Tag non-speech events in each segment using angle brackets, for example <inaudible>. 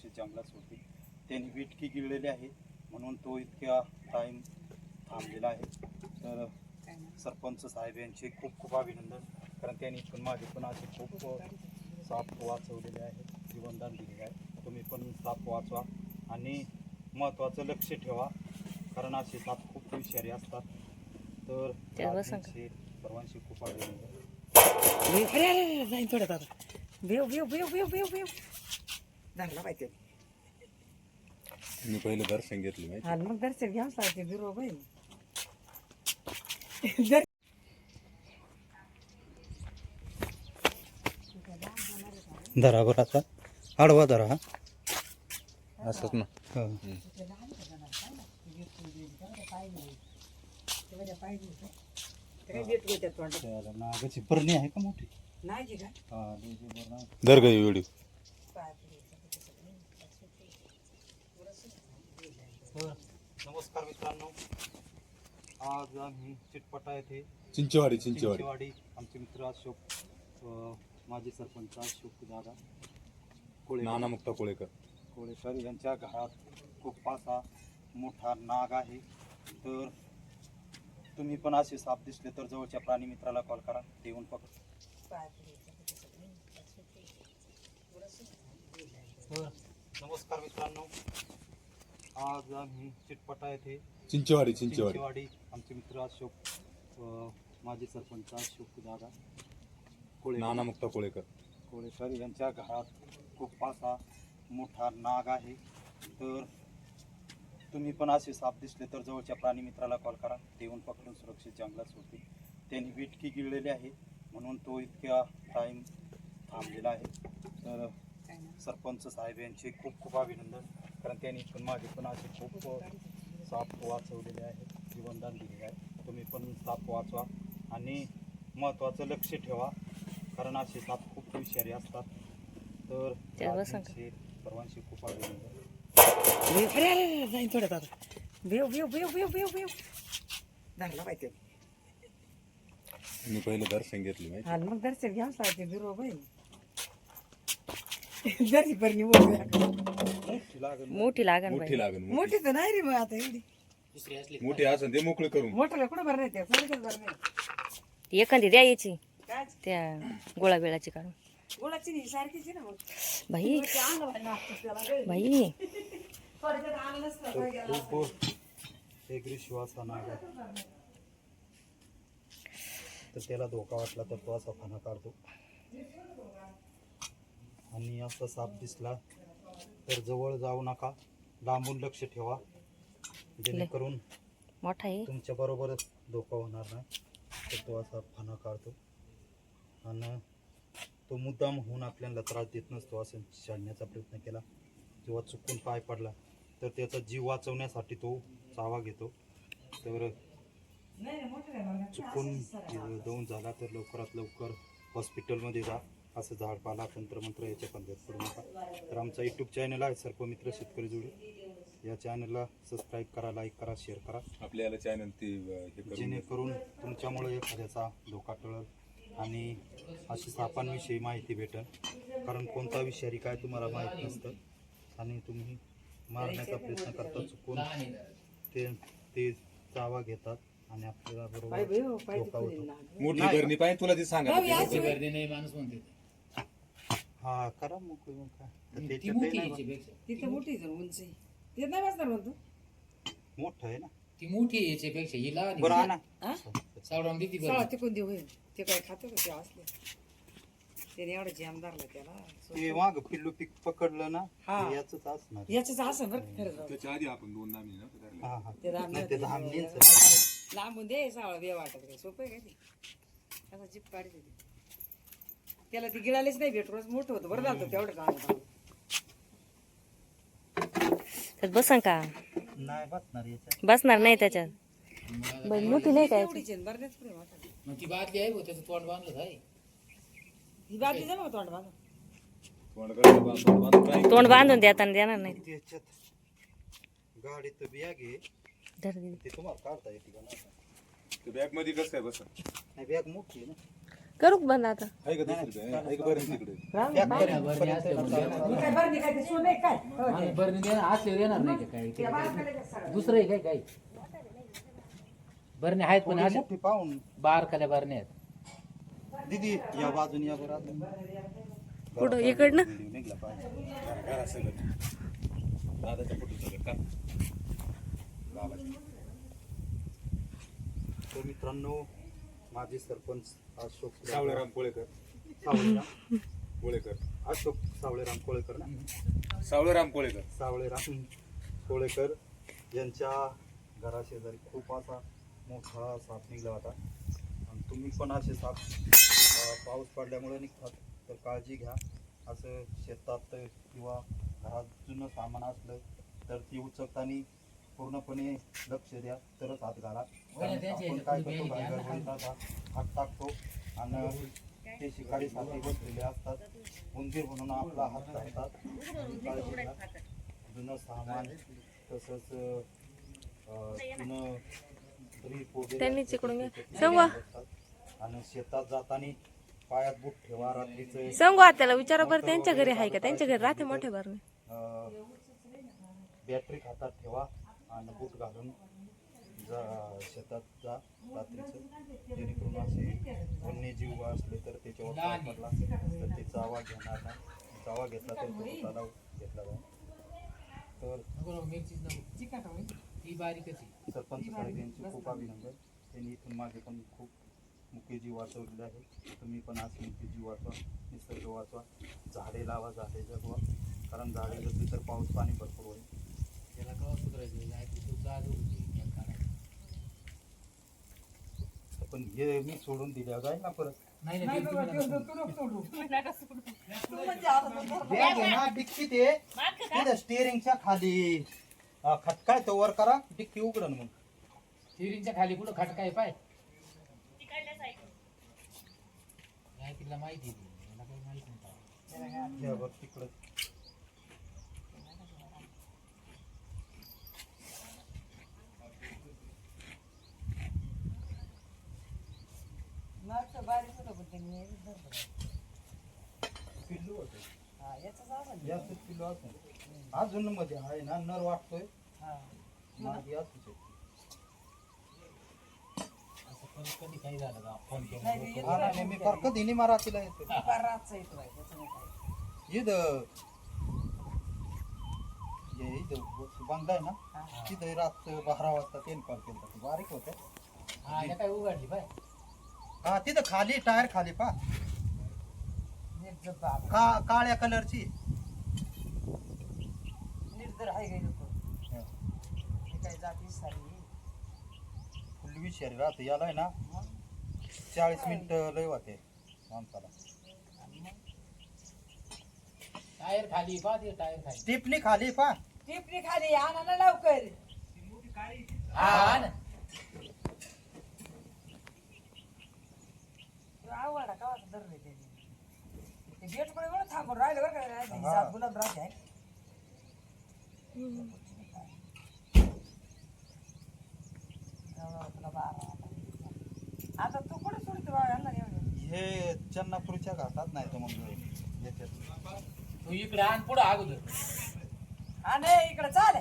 सुरक्षित जंगलात सोडतील त्यांनी विटकी गिळलेली आहे म्हणून तो इतक्या टाईम थांबलेला आहे तर सरपंच साहेब यांचे खूप खूप अभिनंदन कारण त्यांनी पण माझे पण असे खूप साप वाचवलेले आहेत जीवनदान दिलेले आहे तुम्ही पण साप वाचवा आणि महत्त्वाचं लक्ष ठेवा कारण असे साप खूप विषारी असतात तर सर्वांशी खूप अभिनंदन अरे अरे अरे जाईन थोड्यात आता भेव भेव भेव भेव भेव भेव चांगला माहिती मी पहिलं दर्शन घेतलं माहिती आणि मग दर्शन घ्यावं लागते बिरो बाई धरा बरं आता आडवा धरा हा असंच ना हा. काय भेट घेतात तोंडात त्याला नागाची परणी आहे का मोठी नाही की काय हा त्याची बरं आहे. दर गई व्हिडिओ तर नमस्कार मित्रांनो. आज आम्ही चिटपटा येथे चिंचवाडी चिंचवाडी. चिंचवाडी. आमचे मित्र अशोक अ, माजी सरपंच अशोक दादा कोळे नाना मुक्ता कोळेकर. कोळेकर यांच्या घरात खूप असा मोठा नाग आहे. तर तुम्ही पण असे साप दिसले तर जवळच्या प्राणी मित्राला कॉल करा. ते येऊन पकड तर नमस्कार मित्रांनो. आज आम्ही चिटपटा येथे चिंचवाडी चिंचवाडी. चिंचवाडी. आमचे मित्र अशोक अ, माजी सरपंच अशोक दादा कोळे नाना मुक्ता कोळेकर. कोळेकर यांच्या घरात खूप असा मोठा नाग आहे. तर तुम्ही पण असे साप दिसले तर जवळच्या प्राणी मित्राला कॉल करा. ते येऊन पकडून सुरक्षित जंगलात सोडतील. त्यांनी विटकी गिळलेली आहे. म्हणून तो इतक्या टाईम थांबलेला आहे. तर सरपंच साहेब यांचे खूप खूप अभिनंदन. त्यांनी पण माझे पण असे खूप साप वाचवलेले आहेत जीवनदान दिलेले आहे तुम्ही पण साप वाचवा आणि महत्त्वाचं लक्ष ठेवा कारण असे साप खूप विषारी असतात. तर सर्वांशी खूप अभिनंदन. मी पहिलं दर्शन घेतलं माहिती आणि मग दर्शन घ्यावं लागते बिरो बाई जरी बरणी मोठी लागेल मोठी लागन मोठी लागेल मोठी. तर नाही रे मग आता एवढी. मोठी असं ते मोकळे करून. मोठ्याला कुठं बरं नाही त्या सारखंच बरं नाही. ती एखादी द्या यायची काय? त्या गोळा बिळाची काढून. गोळाची नाही सारखीच आहे ना मग. बाई. ते आणलं बाई नाश्ता त्याला गं. बाई. थोडक्यात आणलं नसतं तर बाई गेला. खूप एक विश्वास हा नाग आहे तर त्याला धोका वाटला तर तो असा फणा काढतो. आणि असा साप दिसला तर जवळ जाऊ नका. लांबून लक्ष ठेवा. जेणेकरून मोठा आहे. तुमच्या बरोबरच धोका होणार नाही. तर तो असा फणा काढतो. आणि तो मुद्दाम होऊन आपल्याला त्रास देत नसतो असं छाडण्याचा प्रयत्न केला. जेव्हा चुकून पाय पडला तर त्याचा जीव वाचवण्यासाठी तो चावा घेतो. तर. चुकून जाऊन झाला तर लवकरात लवकर हॉस्पिटलमध्ये जा. असं झाडपाला तंत्रमंत्र याच्या पंचायत पडू नका. तर आमचा यूट्यूब चॅनल आहे सर्पमित्र शेतकरी जोडी. या चॅनलला सबस्क्राईब करा लाईक करा शेअर करा. आपल्याला चॅनल ते हे जेणेकरून तुमच्यामुळे एखाद्याचा धोका टळल आणि अशी सापांविषयी माहिती भेटेल. कारण कोणता विषारी काय तुम्हाला माहीत नसतं आणि तुम्ही मारण्याचा प्रयत्न करता चुकून ते ते चावा घेतात आणि आपल्याला बरोबर पाय धोका होतो. मोठी करणी पाहिजे तुला ते सांगा. भाऊ, याची ते. बाई. हा करा मग मग काय तर त्याच्यातही नाही बा- तिथं मोठी आहे जण उंची ते नाही वाजणार म्हणतो मोठं आहे ना. ती मोठी आहे याच्यापेक्षा. ही लहान आहे. बरं आणा. हा? सावडावून देते सळा बरं. ते कोणती होईल. ते काय खातो का ते असले? त्याने एवढं जाम धरलं त्याला. ते माग पिल्लू पीक पकडलं ना हा. ते याचंच असणार आहे. याच असं बरं का खरं जाऊ. त्याच्या आधी आपण दोन नामी. हा हा. ते धाम नाही, ते धामणीचं. लांबून दे सावळा बे वाटत काय सोपं आहे काय ते? असं जीप काढत त्याला ती गिळालीच नाही भेट रोज मोठं होतं. बरं झालं तेवढं काम त्यात बसन का? नाही बसणार याच्यात. बसणार नाही त्याच्यात. मोठी नाही काय एवढीच आहे, बरं नाहीच पुढे वाटत मग ती बादली आहे भाऊ, त्याचं तोंड बांधलं आहे. ही बादली जमा तोंड बांधून. तोंड बांधून- देताना देणार नाही. त्याच्यात गाडीत बिया घे धर दे. ते तुम्हाला काढता येते का नाही? ते बॅगमध्ये कसं काय बस? नाही बॅग मोठी आहे ना. करू का बंद आता. दुसरी काय? हो, काही काही बरणे आहेत पण अशा पाहून? बारकाल्या बरणे आहेत. दीदी या बाजून या बरं. पुढं इकडनं? दादाच्या फोटो सगळं का? बाबाच्या. तर मित्रांनो माझे सरपंच अशोक सावळेराम कोळेकर. सावळेराम <laughs> कोळेकर. अशोक सावळेराम कोळेकर ना? सावळेराम कोळेकर. सावळेराम कोळेकर यांच्या घराशेजारी खूप असा मोठा साप निघला होता. आणि तुम्ही पण असे साप पाऊस पडल्यामुळे निघतात तर काळजी घ्या. असं शेतात किंवा घरात जुनं सामान असलं तर ती उचकताना पूर्णपणे लक्ष द्या तरच हात घाला. त्यांच्या आपण काय करतो आता हात टाकतो आणि ते शिकारी साथी बसलेले असतात. उंदीर म्हणून आपला हात घ्या जुनं सामान तसंच अं, जुनं वगैरे त्यांनी चिकडून घ्या. आणि शेतात जाताना पायात बूट ठेवा रात्रीचं सांगू आत्याला विचारा बरं त्यांच्या घरी आहे का? त्यांच्या घरी राहते मोठे बरं अं, बॅटरी हातात ठेवा. आणि बूट घालून जा शेतात जा रात्रीचं. जेणेकरून असे वन्यजीव असले तर त्याच्यावर पाय पडला तर ते चावा घेणार नाही. चावा घेतला तर तो तलाव घेतला जाईल. तर सरपंच साहेब यांचे खूप अभिनंदन. त्यांनी इथून मागे पण खूप मुख्य जीव वाचवलेले आहे. तुम्ही पण आज मुख्य जीव वाचवा निसर्ग वाचवा. झाडे लावा झाडे जगवा. कारण झाडे जगली तर पाऊस पाणी भरपूर होईल. पण हे मी सोडून दिल्या जाईल ना परत. नाही नाही नाही बाबा, ते तुम्ही तू- नका तू- तू नको सोडू. तू म्हणजे आता तर धर. बॅग आहे. ना डिक्की ते तिथं स्टिअरिंगच्या खाली अं, खटकाय तो वर करा डिक्की उघडन मग. स्टिअरिंगच्या खाली कुठं खटका आहे. पाय नाही तिला माहिती आहे. ती. मला काही माहीत नाही. घ्या वर तिकडं मागचं बारीक होतं पण त्यांनी हे धरलं. पिल्लू होतं हा. जास्त पिल्लू अजून मध्ये आहे ना नर वाटतोय. हा. मागे कधी काही झालं का? फोन केला हा मी फार कधी नाही मारा तिला येते बंगला आहे ना? तिथं रात बारा वाजता तेल कॉल केला बारीक होत्या हा काय उघडली पाय हा तिथं खाली टायर खाली पा नीट. का काळ्या कलरची. नीट जर आहे हे काय जाती सारी फुलवी शरीरात याला आहे ना चाळीस मिनिट लय होते माणसाला. टायर खाली पा ते टायर खाली. स्टिपनी खाली पा टिपणी खाली आणा ना लवकर. हा ना आवडा का धर रे ते? ते गेटकडे बरं थांबून राहिलं बरं का हा. गुलाब राहते. एवढा आता. तू कुठे सोडतो बाबा यांना हे चन्नापूरच्या घाटात नाही तर मग तू इकडे आण पुढं अगोदर. हा नाही इकडे चाल.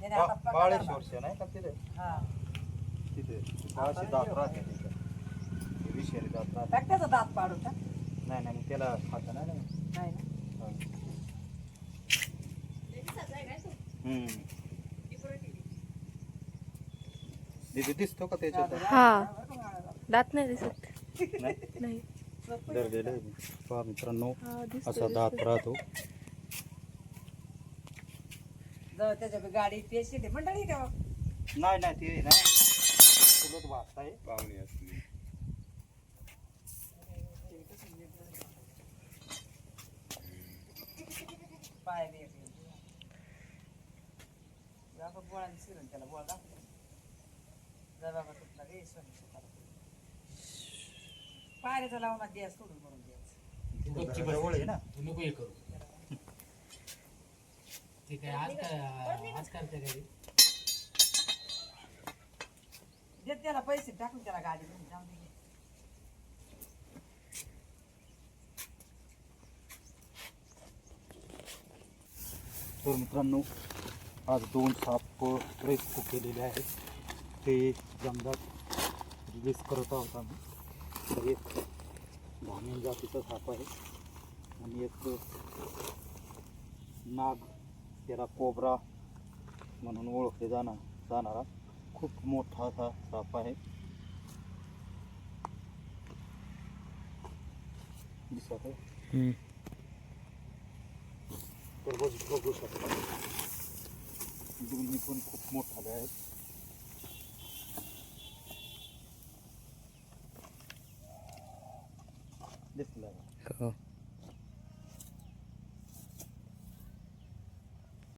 त्याने आता पकडला नाही का तिथे. हा. तिथे. अशी दात राहते दात. त्याचा पाडून टाक. नाही नाही मग त्याला खातं नाही ना नाही ना? हा. हम्म. दीदी दिसतो का त्याच्यात? हा. दात नाही दिसत. नाही? नाही. धरलेलं आहे मी. पहा मित्रांनो हा दिसतो असा दात राहतो. त्याच्या गाडी पेशी ते मंडळी का? नाही नाही ते ना चुलत वाचता आहे पाहुणे असली पाय बी बाबा बोळाने शिरून त्याला बोळ दाखव जा बाबा तुटला रे सोनी सुताला. पायऱ्याचा लावून गॅस सोडून म्हणून गॅस तू गपची जवळ बस आहे ना. तू नको हे करू. ते काय आज काय आज करते काय देत त्याला पैसे टाकून त्याला गाडी घेऊन जाऊन दे. तर मित्रांनो आज दोन साप रेस्क्यू केलेले आहेत ते जंगलात रिलीज करत आहोत आम्ही. तर एक धामीन जातीचा साप आहे आणि एक नाग त्याला कोबरा म्हणून ओळखले जाणार जाणारा खूप मोठा असा साप आहे. दिसत आहे? तर बघ शकता दोन्ही पण खूप मोठाले आहेत दिसलं? हो